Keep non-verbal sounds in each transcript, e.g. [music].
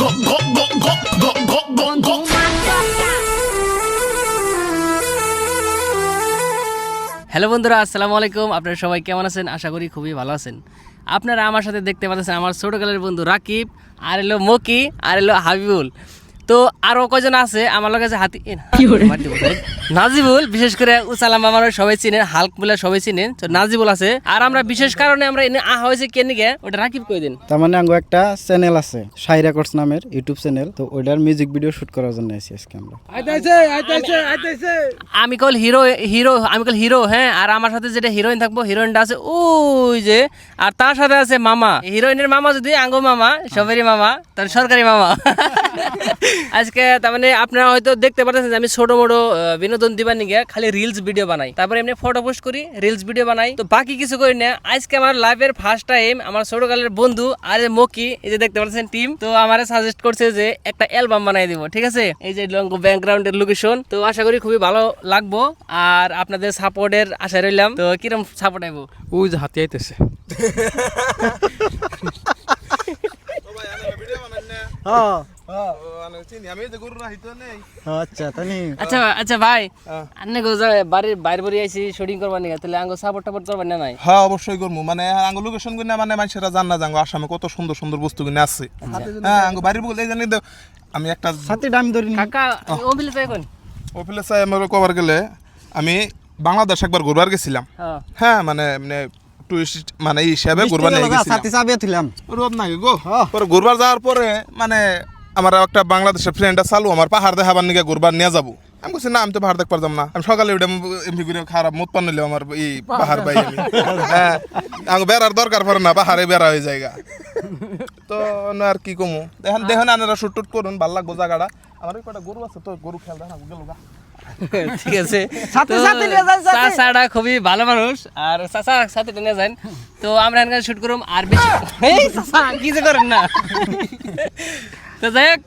Hello বন্ধুরা, আসসালামু আলাইকুম। আপনারা সবাই কেমন আছেন? আশা করি খুবই ভালো আছেন। আপনারা আমার সাথে দেখতে পাচ্ছেন আমার ছোটোকালের বন্ধু রাকিব, আর এলো মকি, আর এলো হাবিবুল। তো আরও কজন আছে? আমার লগে আছে হাতি। নাজিবুল বিশেষ করে উসালাম আমার সবাই চিনেন হালক বলে সবাই চিনেন। তো নাজিবুল আছে। আর আমরা বিশেষ কারণে আমরা এনে আহা হয়েছে কেন নিকে ওটা রাকিব কই দিন? তার মানে আঙ্গো একটা চ্যানেল আছে সাই রেকর্ডস নামের ইউটিউব চ্যানেল তো ওইটার মিউজিক ভিডিও শুট করার জন্য এসেছি আজকে আমরা। আমি কল হিরো হিরো আমি কল হিরো হ্যাঁ? আর আমার সাথে যেটা হিরোইন থাকব হিরোইনটা আছে ওই যে আর তার সাথে আছে মামা। হিরোইনের মামা যদি আঙ্গো মামা সবেরই মামা তার সরকারি মামা। আজকে তার মানে আপনারা হয়তো দেখতে পাচ্ছেন যে আমি ছোট মোটো বিনোদন দিবার নিগে খালি রিলস ভিডিও বানাই। তারপরে এমনি ফটো পোস্ট করি রিলস ভিডিও বানাই। তো বাকি কিছু করি না। আজকে আমার লাইফের ফার্স্ট টাইম আমার ছোটকালের বন্ধু আর মকি এই যে দেখতে পাচ্ছেন টিম তো আমারে সাজেস্ট করছে যে একটা অ্যালবাম বানাই দিব ঠিক আছে? এই যে লঙ্গ ব্যাকগ্রাউন্ডের লোকেশন তো আশা করি খুবই ভালো লাগবো আর আপনাদের সাপোর্টের আশা রইলাম। তো কিরম সাপোর্ট আইবো? ওই যে হাতি আইতেছে। [laughs] তানি আচ্ছা আচ্ছা ভাই আন্নে গো বাড়ির বাইরে বাড়ি আইছি শুটিং করবার নিগে তাহলে আঙ্গো সাপোর্ট টাপোর্ট করবার না নাই? হ্যাঁ অবশ্যই করব মানে আঙ্গ লোকেশনগুলো মানে মানুষেরা জান না জাঙ্গো আসামে কত সুন্দর সুন্দর বস্তু আছে। হ্যাঁ আঙ্গ বাড়ির বলে জানি আমি একটা সাথে দামি ধরি কাকা ও চাই কোন? অফিলে চাই আমার কবার গেলে আমি বাংলাদেশ একবার ঘুরবার গেছিলাম। হ্যাঁ। হ্যাঁ মানে মানে টুরিস্ট মানে এই হিসাবে ঘুরবার নিয়ে গেছিলাম। রোদ নাই গো। পরে ঘুরবার যাওয়ার পরে মানে আমার একটা বাংলাদেশের ফ্রেন্ড চালু আমার পাহাড় দেখাবার নিয়ে ঘুরবার নিয়ে যাব। আমি বলছি না আমি তো পাহাড় দেখতে পারতাম না। আমি সকালে উঠে এমনি করে খারাপ মুত পান নিলাম আমার এই পাহাড় বাই আমি হ্যাঁ আমি বেড়ার দরকার পড়ে না পাহাড়ে বেড়া হয়ে জায়গা তো না আর কি কমু? দেখেন দেখেন আনারা শুট টুট করুন ভালো লাগবো জায়গাটা। আমার ওই কটা গরু আছে তো গরু খেয়াল দেখা গেল গা। ঠিক আছে। চাচাটা খুবই ভালো মানুষ আর চাচা সাথে নিয়ে যান। তো আমরা এখানে শুট করুম আর বেশি কি যে করেন না। তো যাই হোক,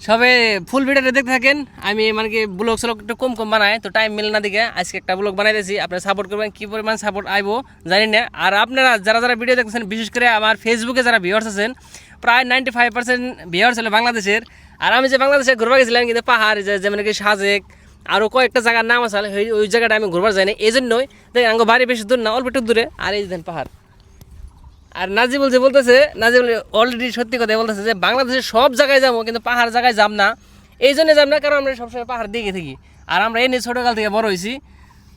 সবে ফুল ভিডিওটা দেখতে থাকেন। আমি মানে কি ব্লগ স্লগ একটু কম কম বানাই, তো টাইম মিলে না দিকে। আজকে একটা ব্লগ বানাই দিয়েছি, আপনারা সাপোর্ট করবেন, কি পরিমাণ সাপোর্ট আইবো জানি না। আর আপনারা যারা যারা ভিডিও দেখতেছেন, বিশেষ করে আমার ফেসবুকে যারা ভিউয়ার্স আছেন, প্রায় নাইনটি ফাইভ পার্সেন্ট ভিউয়ার্স হলো বাংলাদেশের। আর আমি যে বাংলাদেশে ঘুরবা গেছিলাম, কিন্তু পাহাড়, যে যেমন কি সাজেক আরও কয়েকটা জায়গার নাম আছে, ওই- জায়গাটা আমি ঘুরবার যাই না এই জন্যই দেখেন, আঙ্গ বাড়ি বেশি দূর না, অল্প একটু দূরে। আর এই দেন পাহাড়। আর নাজিবুল যে বলতেছে নাজিবুল অলরেডি সত্যি কথা বলতেছে যে বাংলাদেশের সব জায়গায় যাব কিন্তু পাহাড় জায়গায় যাব না। এই জন্য যাব না কারণ আমরা সবসময় পাহাড় দিকে থাকি। আর আমরা এই নিয়ে ছোটোকাল থেকে বড় হয়েছি।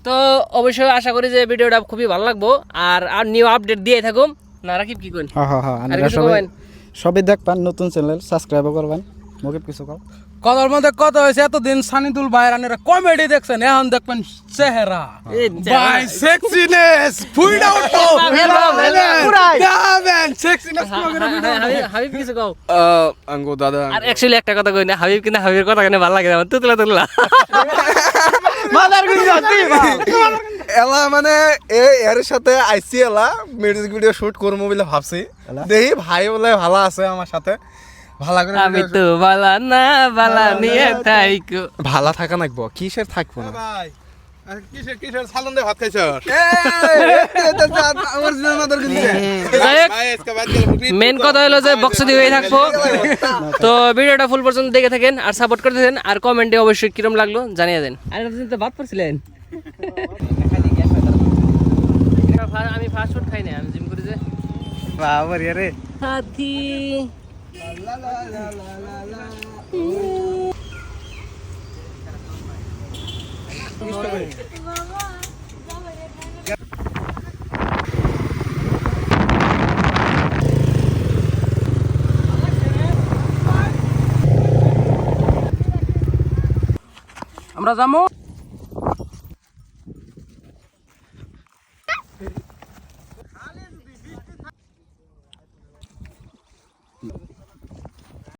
তো অবশ্যই আশা করি যে ভিডিওটা খুবই ভালো লাগবো। আর আর নিউ আপডেট দিয়ে থাকুম। না রাকিব কি হ্যাঁ হ্যাঁ হ্যাঁ কিছু সবাই সবাই দেখবেন নতুন চ্যানেল সাবস্ক্রাইব করবেন। মুখে কিছু কাও? কথার মধ্যে কথা হয়েছে? এতদিন সানিদুল ভাইয়ের আনেরা কমেডি দেখছেন এখন দেখবেন চেহারা। এই ভাই সেক্সিনেস ফুইড আউট তো গাবেন সেক্সিনেস হাবিব- হাবিব কিছু কও? আঙ্গো দাদা আর অ্যাকচুয়ালি একটা কথা কই না হাবিব কিন্তু হাবিবের কথা কেন ভালো লাগে না তুতলা তুতলা। [laughs] এলা মানে এ এর সাথে আইসি এলা মিউজিক ভিডিও শুট করব বলে ভাবছি। দেখি ভাই বলে ভালো আছে আমার সাথে। ভালো করে আমি তো বালা না বালা নিয়ে থাইকো। ভালো থাকা নাকবো কিসের থাকব না? ভাই কিসের কিসের সালন দিয়ে ভাত খাইছ? [laughs] মেন কথা হলো যে বক্স দিয়ে হয়ে থাকব। তো ভিডিওটা ফুল পর্যন্ত দেখে থাকেন আর সাপোর্ট করতে থাকেন। আর কমেন্টে অবশ্যই কিরম লাগল জানিয়ে দেন। আর তো আমি ফাস্ট ফুড খাই না আমি জিম করি যে। বাবার রে। হাতি। আমরা যাব